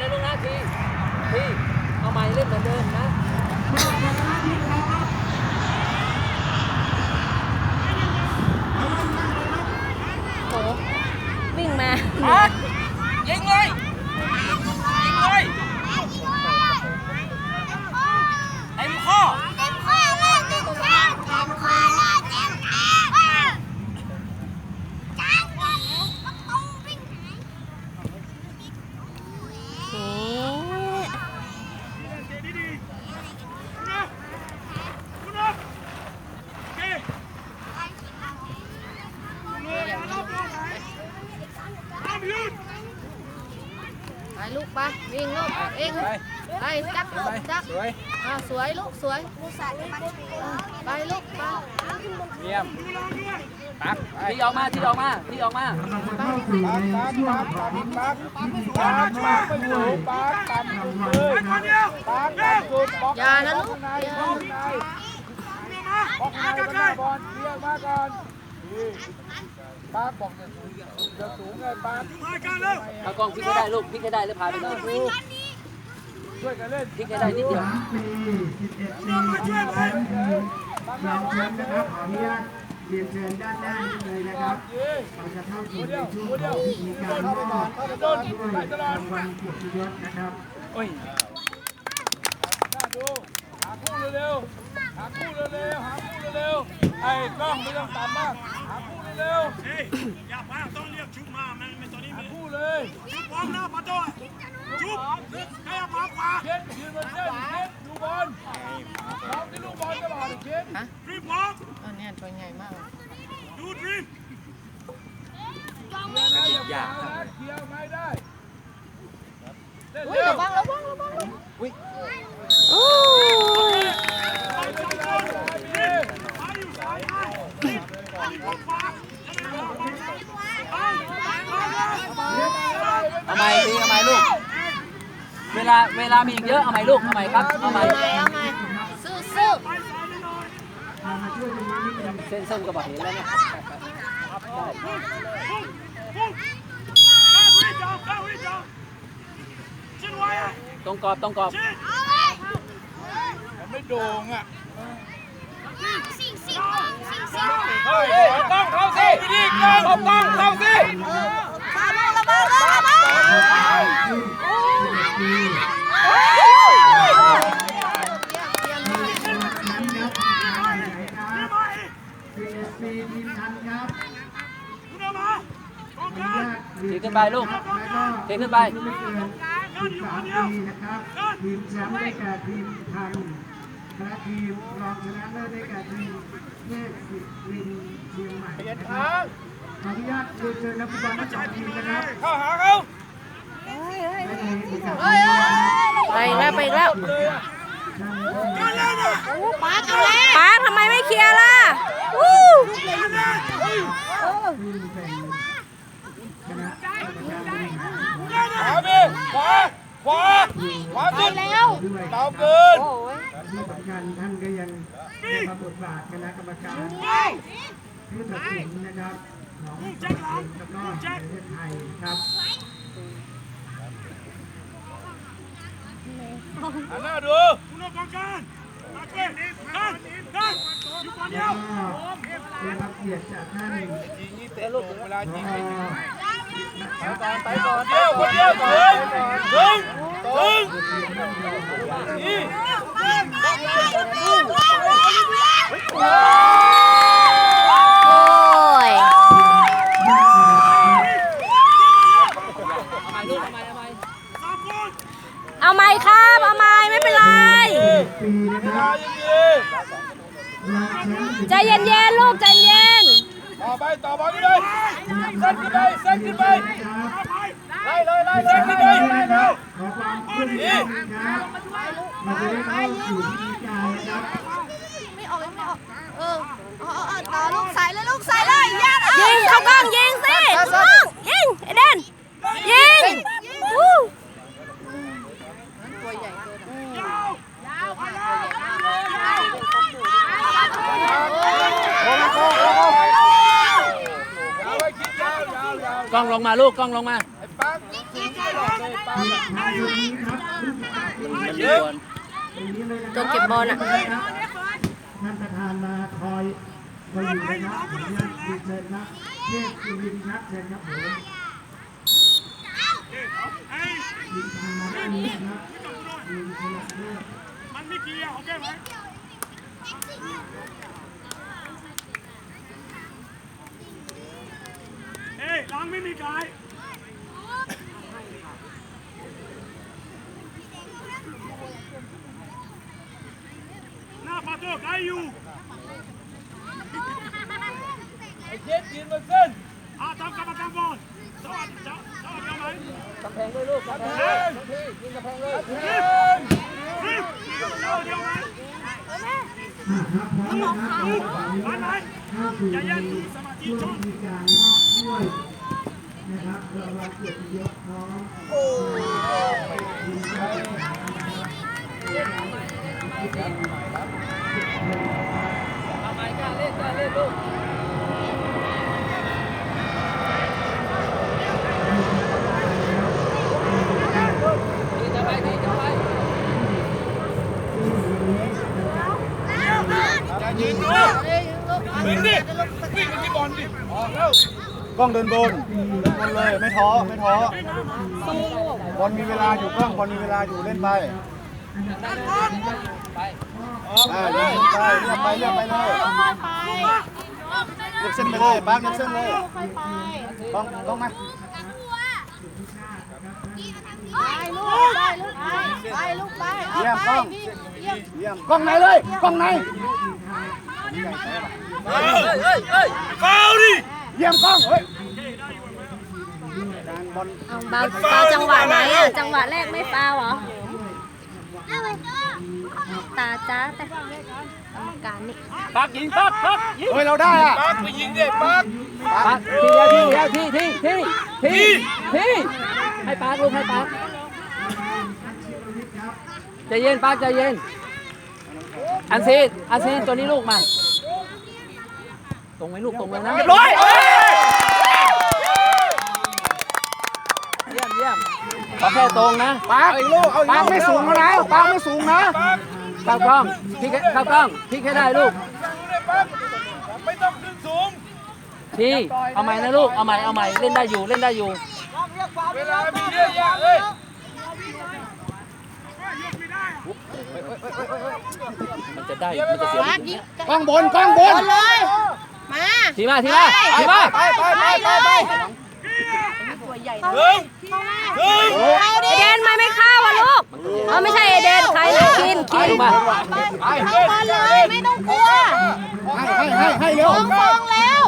นะลูกนะทีทีเอาใหม่เล่นเหมือนเดิมนะโหวิ่งมา ยิงเลยยิงเลยเต็มข้อ นี่ไปลูกไปวิ่งลูกเอง ไปจับลูกจับสวยอ่าสวยลูกสวยไปลูกไปเยี่ยมปักที่ออกมาที่ออกมาที่ออกมาเข้าสู่ในช่วงของพิธีการมอบถ้วยรางวัลนะครับอย่านะลูกอย่าบอกนายบอลหน้าบอลเรียกมาก่อนนี่ปาร์คบอกจะสูงจะสูงไงปาร์คเอากล้องพลิกให้ได้ลูกพลิกให้ได้แล้วพาไปเลย ช่วยกันเล่นพลิกให้ได้นิดเดียวสามปีสิบเอ็ดปีทีมแชมป์คือรองแชมป์นะครับขออนุญาตเรียนเชิญด้านหน้านี้เลยนะครับเราจะเข้าสู่ในช่วงของพิธีการมอบถ้วยรางวัลเกียรติยศนะครับหน้าดูหาคู่เร็วๆหาคู่เร็วๆหาคู่เร็วๆไอ้กล้องไม่ต้องต่ำมากหาคู่เร็วเฮ้ยอย่าพลาดต้องเรียกชุบมามันมันตัวนี้ๆหามีคู่เลยชุบพร้อมหน้าประ จุ๊บให้เอาพร้อมขวาเช็ดยืนบนเส้นเช็ดดูบอลลองที่ลูกบอลตลอดเช็ดดรีมองอันนี้ตัวใหญ่มากดูดรีมอยากเคลียร์ไม่ได้เล่น อุ้ย เร็ว ระวังระวังระวังโอ้ ไปอยู่ซ้ายไปอยู่ซ้ายไปไปอยู่ขวาไปไปไป เอาใหม่ทีเอาใหม่ลูก เวลาเวลา มีอีกเยอะ เอาใหม่ลูก เอาใหม่ครับ เอาใหม่เอาใหม่เอาใหม่สู้สู้เส้นส้มกระบอกเห็นแล้วเนี่ยก้าววิ่งจอมก้าววิ่งจอมชินไว้อะตรงกรอบตรงกรอบชินมันไม่โด่งอะเฮ้ยต้องเข้าสิพี่ดิกล้องต้องเข้าสิมาลูกระวังระวังระวังปีชินไว้สิบเอ็ดปีทีมทั นครับคุณเอขึ้นไปลูกแล้วก็เทขึ้นไปไม่เกินสิบสามปีนะครับทีมแชมป์ได้แก่ทีมทันและทีมรองชนะเลิศได้แก่ทีมเทพศิรินเชียงใหม่นะครับขออนุญาตเรียนเชิญนักฟุตบอลทั้งสองทีมนะครับเข้าหาเขา ให้ในโอกาสไปอีกแล้วไปอีกแล้วป้าป้าทำไมไม่เคลียร์ล่ะวู้ที่เป็นคณะกรรมการบริหารขวาขวาขวาขวาสุดแล้วด้วยเบาเกินโอ้ยที่สำคัญท่านก็ยังได้มาบทบาทคณะกรรมการผู้ตัดสินนะครับของประเทศแล้วก็แห่งประเทศไทยครับ หันหน้าดูคุณกองการมาเก็บนั่นนั่นอยู่คนเดียววก็ได้รับเกียรติจากท่านยิงนี่เตะลูกเวลาผยิงไปก่อนไปก่อนเดียวคนเดียวถึงถึงถึงนี่ โอ้ย เอาใหม่ลูกเอาใหม่เอาใหม่ สามคน เอาไหมครับ เอาไหมไม่เป็นไร ปีนะค เว รั ลา บ ยิงดี รองแชมป์ ใจเย็นๆลูกใจเย็น ต่อไปต่อบอลนี่เลยเส้นขึ้นไปเส้นขึ้นไป ครับ ไล่เลยไล่เส้นขึ้นไปไล่เร็วขอความร่วมมือนะครับเราจะได้เข้าสู่พิธีการนะครับไม่ออกไม่ออก เอออาเอต่อลูกใส่เลยลูกใส่เลยยิงเข้ากล้องยิงสิกต้องยิงไอเดนยิงตัวใหญ่เกินยาวไปคิดยาวยาวยาวกล้องลงมาลูกกล้องลงมา มชาติชุดนี้ครับลูกตาเองมันเยอะตรงนี้เลยนะคตัวเก็บบอลอะท่านประธานมาคอยคอยอยู่นะครับผมเรียนเชิญนะเทพสุรินทร์ครับเชิญครับผมไอ้ทีมทางมาด้านนี้นะครับทีมชนะเลิศมันไม่เกี่ยวโอเคไหมเอ้ยหลังไม่มีกาย หน้าประตูไกลอยู่ไอ้เจ็ดยืนบนเส้นอาทำกรรมการบอลสวัสดีจ้าสวัสดีไหมกำแพงด้วยลูกกำแพงยิงกำแพงเลยสิบสวัสดีไหมอ่าครับพร้อมนะครับมาไหนเข้าสู่อย่าในแย่งดูสมาธิช่วงนมีการมอบถ้วยนะครับเรางวัลเกียรติยศน้องทีมชาตินะครับ ทำไมกล้าเล่นกล้าเล่นลูกทีจะไปทีจะไป ยืนดูวิ่งดิวิ่งไปที่บอลดิ กล้องเดินบนบนเลยไม่ท้อไม่ท้อบอลมีเวลาอยู่กล้องบอลมีเวลาอยู่เล่นไปไปอ่าเล่นไปเรียไปเรียไปเลยเรียกเส้นไปเลยปักเรียกเส้นเลยกล้องกล้องมาไปลูกไปลูกไปไปลูกไปเยี่ยมไปกล้องเยี่ยมกล้องไหนเลยกล้องไหนเฮ้ยเฮ้ยเฮ้ยเฝ้าดิ เยี่ยมกล้องเฮ้ยการบอลเอาบาฟาวจังหวะไหนอะ จังหวะแรกไม่ฟาวเหรอตาจ้าแต่กรรมการนี่ปักยิงปักปักยิงเฮ้ยเราได้อะปักไปยิงดิปักปักทีเดียวทีเดียวทีทีทีทีทีให้ปักลูกให้ปักใจเย็นปักใจเย็นอันซีอันซีตัวนี้ลูกมา ตรงไหมลูกตรงเลยนะเรียบร้อยเยี่ยมเยี่ยมขอแค่ตรงนะปักอีกลูกเอาปักไม่สูงนะปักไม่สูงนะเข้ากล้องพลิกให้เข้ากล้องพลิกให้ได้ลูกไม่ต้องขึ้นสูงทีเอาใหม่นะลูกเอาใหม่เอาใหม่เล่นได้อยู่เล่นได้อยู่เวลามีเยอะแยะเลยยกไม่ได้อะมันจะได้มันจะเสียปักยิงกล้องบนกล้องบนบอลเลย มาทีมาทีมาทีมาไปไปไปไปไปหนึ่งหนึ่งเข้าดิเอเดนไม่ไม่เข้าวอะลูกเออไม่ใช่เอเดนใครนะคินไปคินลูกมาเข้าบอลเลยไม่ต้องกลัวให้ให้ให้ให้เร็วฟองฟองแล้ว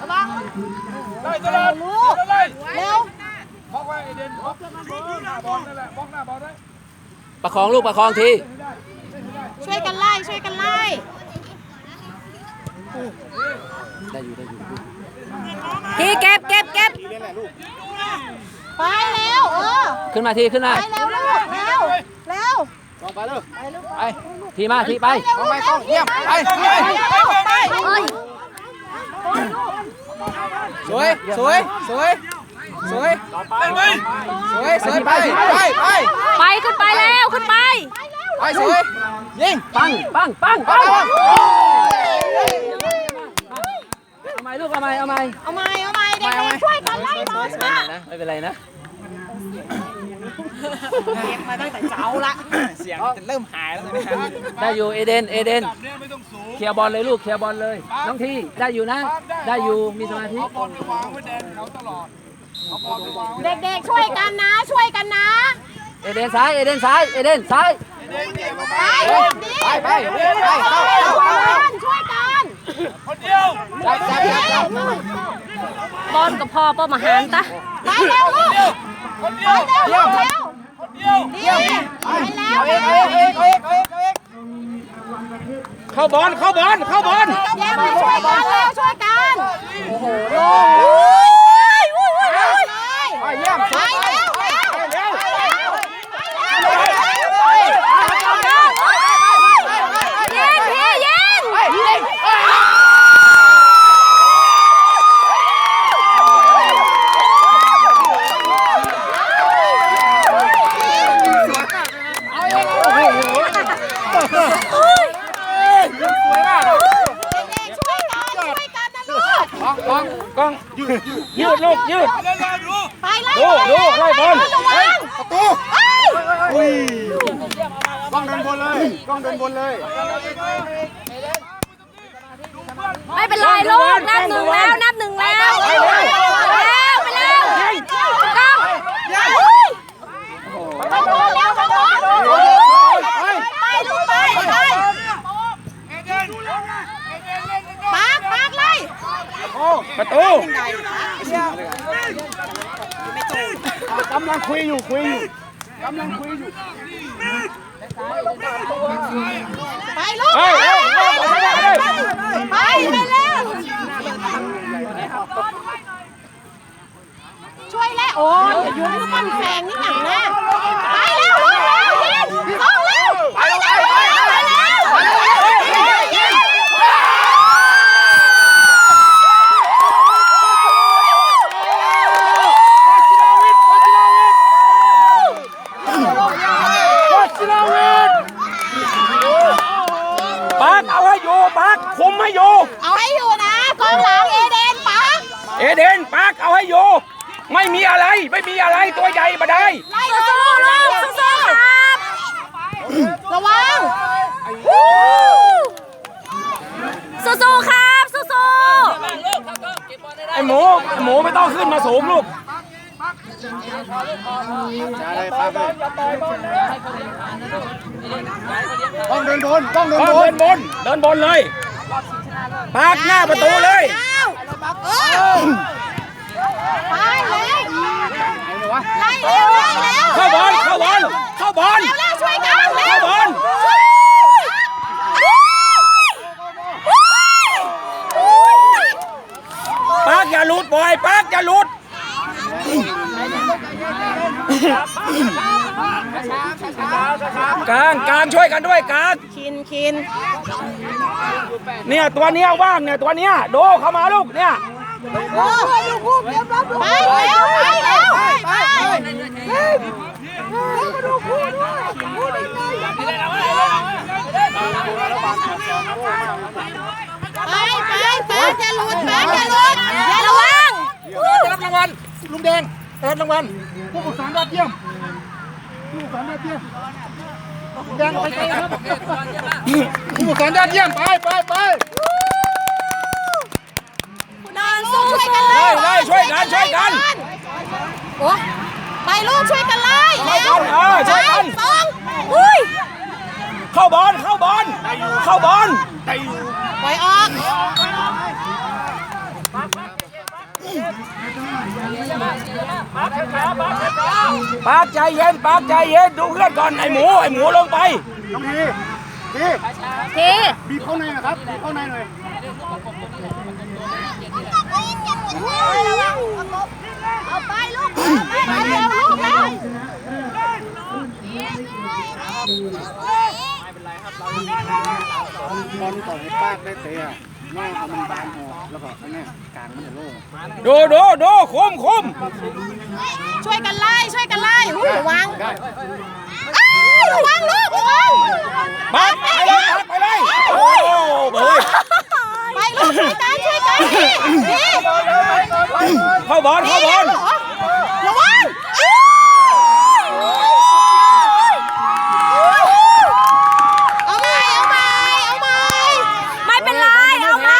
ระวังได้ตลอดลูกได้เร็วบล็อกไว้ไอเดนบล็อกหน้าบอลนั่นแหละบล็อกหน้าบอลได้ประคองลูกประคองทีช่วยกันไล่ช่วยกันไล่ ได้อยู่ได้อยู่ทีเก็บเก็บเก็บไปแล้วเออขึ้นมาทีขึ้นมาไปแล้วลูกเร็วเร็วกล้องไปเลยไปทีมาทีไปกล้องไปกล้องเยี่ยมไปไปไปไปเอ้ยสวยสวยสวยสวยได้ไหมสวยสวยไปไปไปไปขึ้นไปแล้วขึ้นไปไปสวยยิงปังปังปังปัง เอาใหม่ลูกเอาใหม่เอาใหม่เอาไม้เอาไม้เด็กๆช่วยกันไล่บอลมานะไม่เป็นไรนะเสียงเริ่มหายแล้วนะได้อยู่เอเดนเอเดนจับเนี่ยไม่ต้องสูงเคลียร์บอลเลยลูกเคลียร์บอลเลยน้องทีได้อยู่นะ ได้อยู่มีสมาธิเอาบอลไปวางไว้แดนเขาตลอดเอาบอลไปวางไว้เด็กๆช่วยกันนะ ช่วยกันนะ เอเดนซ้ายเอเดนซ้ายเอเดนซ้ายเดนเก็บมา ไปลูกดิไปไปไปช่วยเข้ากันช่วยกันคนเดียวจับจับจับบอลกับพ่อป้อมหารตะไปเร็วลูกคนเดียวเร็วเร็วคนเดียวดีไปแล้วเอาเองเอาเองเอาเองเอาเองเอาเองเอาเองเข้าบอลเข้าบอลเข้าบอลแย่มาช่วยกันเร็วช่วยกันโอ้โหโล่งเลยไปวุ้ยวุ้ยวุ้ย ไปเยี่ยม ไปเร็วเร็ว ไปเร็ว ไปเร็วยิงพี่ยิง ไปยิง ยืด ไปเลย ดูดูไล่บอล ระวัง ประตู เอ้ย อุ้ยกล้องเดินบนเลยกล้องเดินบนเลย ไม่เป็นไรลูกนับหนึ่งแล้วนับหนึ่งแล้วไปแล้วไปแล้วก้าวอุ้ยไปโดนแล้วไปโดนไปลูกไปไปปากปากเลย ประตู กำลังคุยอยู่คุยอยู่กำลังคุยอยู่ ไปลูก เฮ้ยเฮ้ยเฮ้ยเฮ้ย ไปไปแล้วช่วยแล้ว โอ้ยอย่ายุ่งกับมันแฝงนี่หนังนะไปแล้วลูกแล้วยิงเข้าแล้วไปแล้วไปแล้วไปแล้วยิงปักเอาให้อยู่ปักคุมให้อยู่เอาให้อยู่นะกองหลังเอเดนปังเอเดนปักเอาให้อยู่ไม่มีอะไร ไม่มีอะไรตัวใหญ่มาได้ไล่สู้ๆลูกสู้ๆครับระวังสู้ๆครับสู้ไอหมูไอหมูไม่ต้องขึ้นมาสูงลูกอะไรปาไปกล้องเดินบนกล้องเดินเดิบนนบนเดินบนเลยปักๆหน้าประตูเลยเออ ไปเลยไล่เร็วไล่เร็วเข้าบอลเข้าบอลเข้าบอลเร็วช่วยกันเร็เข้าวบอลปักอย่าหลุดบอยปักอย่าหลุดกลางกลางช่วยกันด้วยกลางคินคินเนี่ยตัวเนี้ยว่างเนี่ยตัวเนี้ยโดเข้ามาลูกเนี่ย ไปเร็วไปเร็วไปไปไปไปอย่าหลุดไปอย่าหลุดอย่าระวังรับรางวัลลุงแดงรับรางวัลผู้ฝึกสอนยอดเยี่ยมผู้ฝึกสอนยอดเยี่ยมลุงแดงไปไกลครับผู้ฝึกสอนยอดเยี่ยมไปไปไป นอนสู้ช่วยกันเล ไล่ ย ไล่ช่วย กันช่วยกันโอ้ไปลูกช่วยกันเลยเร็วเออช่วยกันสองอุ้ยเข้าบอลเข้าบอลเข้าบอลปล่อยออกปากใจเย็นปากใจเย็นดูเพื่อนก่อนไอหมูไอหมูลงไปน้องทีทีทีบีบเข้าในนะครับบีบเข้าในหน่อยระวัง เอาไปลูกไปไปเร็วลูกแล้วบอลต่อยให้าได้เตะว่าเอามันบานออกแล้วก็อันนี้กลางมันจะโล่งดูดูดูคมคมช่วยกันไล่ช่วยกันไล่อุ้ยระวังได้อ้าวระวังลูกระวังปักไปเลยไปเลยโอ้เบยไปลูกช่วยกัน เข้าบอลเข้าบอล ระวังเอาใหม่เอาใหม่เอาใหม่ไม่เป็นไรเอาใหม่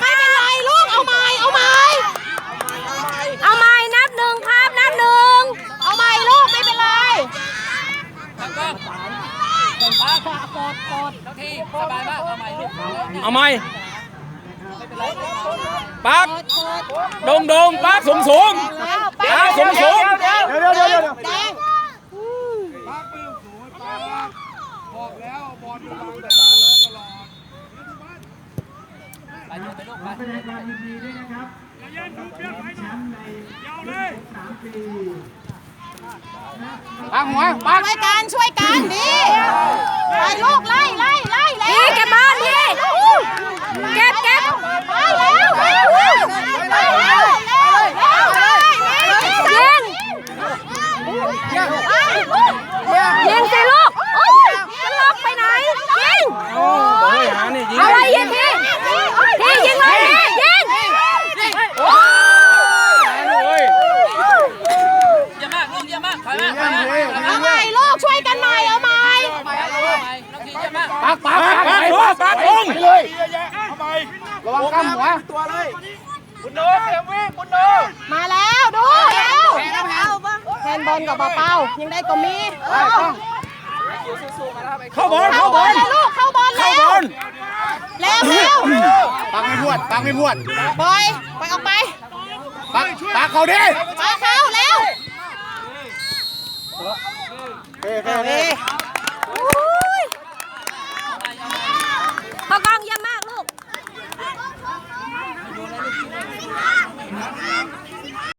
ไม่เป็นไรลูกเอาใหม่เอาใหม่เอาใหม่นับหนึ่งครับนับหนึ่งเอาใหม่ลูกไม่เป็นไร เอาไหมปักดงดงปักสูงสูง แล้ว ตาสูงสูง เดี๋ยวเดี๋ยวเดี๋ยวเดี๋ยว แดง ขอแสดงความยินดีด้วยนะครับย่าแย่งดูเพี้ยนไปหน่อยยาวเลยสามปีปากหัวปากช่วยกันช่วยกันดีไปลูกไล่ไล่ไล่แล้วนี่เก็บบอลดีเก็บเก็บไปแล้วไปแล้วไปแล้วยิงยิงสิลูกจะล็อกไปไหนยิง เฮ้ยหานี่ยิง อะไรยิงทีทียิงเลยยิง เฮ้ย อยมาถอยมา เอาใหม่ลูกช่วยกันหน่อยเอาใหม่ เอาใหม่เอาใหม่น้องทีเยี่ยมมาก ปักปักปักปักปักลงไปเลย ทำไม ระวังกล้ามหัว คุณโนเต็มวิ่งคุณโน มาแล้วดูแล้วแฮนด์ บอลกับเป้ายังได้ก็มีเข้าบอลเข้าบอลลูกเข้าบอลเข้าแล้บวอลเร็วเร็วปักไม่พวดปักไม่พวดปล่อยปล่อยออกไปปักปักเขาดิมาเขาแล้วเฮ้เฮ้